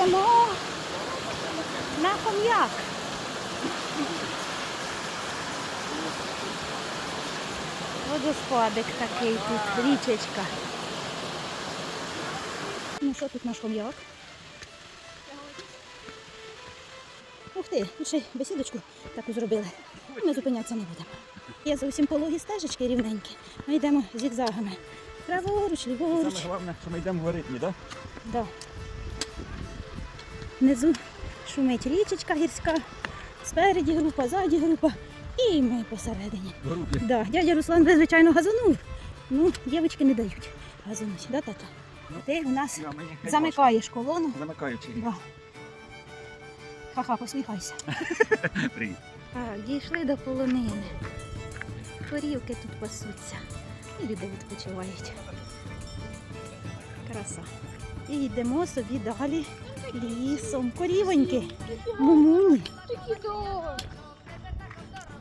Йдемо на хом'як. Водоспадик такий тут, річечка. Ну що тут наш хом'як? Ух ти, тут ще бесідочку таку зробили. Ми зупинятися не будемо. Є зовсім пологі стежечки рівненькі. Ми йдемо зігзагами. Праворуч, ліворуч. Саме головне, що ми йдемо в ритмі, так? Да. Внизу шумить річечка гірська, спереді група, ззаді група і ми посередині. Да, дядя Руслан, ви, звичайно, газанув. Ну, дівчатки не дають газануть, да, тато? Ти у нас Я, мені хай замикаєш колону. Замикаючи. Да. Ха-ха, посміхайся. Привіт. Так, дійшли до полонини. Корівки тут пасуться. І люди відпочивають. Краса. І йдемо собі далі лісом. Корівоньки. Мумуні.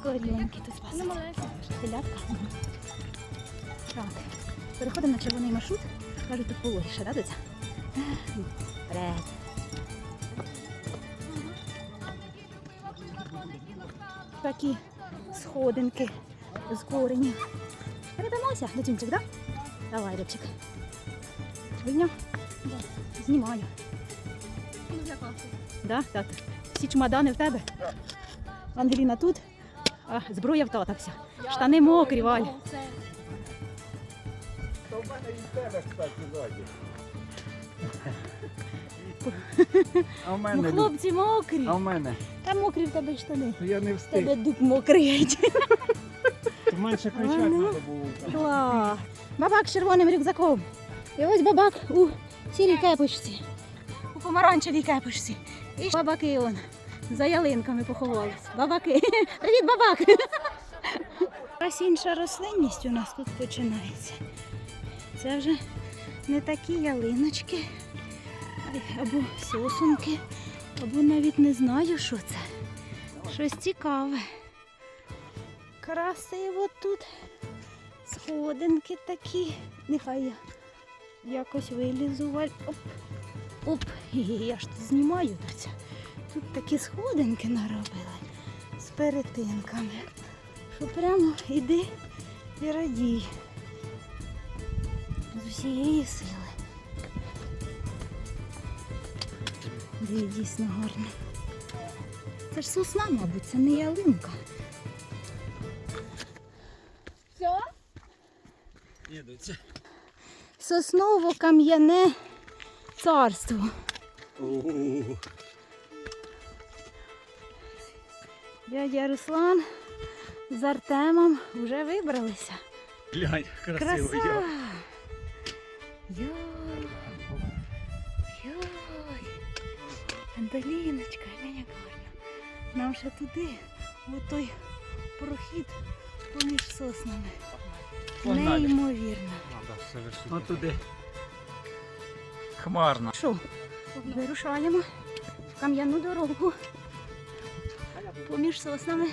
Корівоньки тут пасуться. Телятка. Так. Переходимо на червоний маршрут. Кажуть, тут пологіше, доця? Вперед. Такі сходинки з коренів. Перебимося, дитинчик, так? Да? Давай, рибчик. Видно? Да. Знімаю. Да, тато? Всі чемодани в тебе? Ангеліна тут, а зброя в тата вся. Штани мокрі, Валь. То в мене від тебе, кстати, ззаді. А в Ну, мене, Люд, хлопці мокрі. а в мене. Та мокрі в тебе штани. Ну, Я не В тебе дуб мокрий. То менше кричати Ага. треба було. Клас. Бабак з червоним рюкзаком. І ось бабак у сірій кепочці, помаранчевій кепочці. І бабаки он за ялинками поховались. Бабаки. Привіт, бабак! Ось інша рослинність у нас тут починається. Це вже не такі ялиночки, або сосунки, або навіть не знаю, що це. Щось цікаве. Красиво тут. Сходинки такі. Нехай я якось вилізу. Оп. Оп. Я ж тут знімаю доця. Тут такі сходинки наробили з перетинками. Що прямо іди і радій. З усієї сили. Де дійсно гарно. Це ж сосна, мабуть, це не ялинка. Ні, доця. Сосново-кам'яне царство. Дядя Руслан з Артемом вже вибралися. Глянь, красиво. Краса! я. Йой! Йой! Анталіночка, глянь, як гарно. Нам ще туди, у той прохід поміж соснами. Погнали. Неймовірно. От туди. Хмарно. Що? Вирушаємо в кам'яну дорогу. Поміж соснами.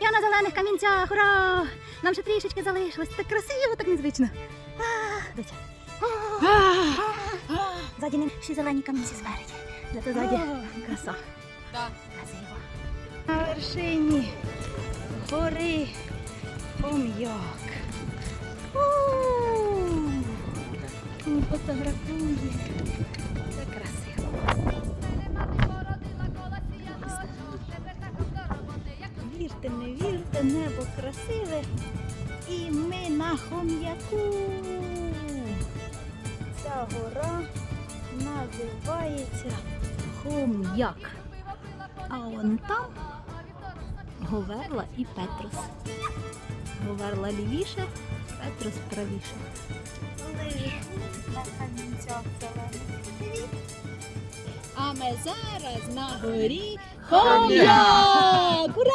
Я на зелених камінцях, ура! Нам ще трішечки залишилось. Так красиво, так незвично. Ззаді не всі зелені камінці спереді. Зато ззаді краса. Красиво. На вершині гори Хом'як. Фотографує. Це красиво. Вірте, не вірте, небо красиве. І ми на хом'яку. Ця гора називається Хом'як. А вон там Говерла і Петрос. Говерла лівіше, Петрос правіше. А ми зараз на горі Хом'як! Ура!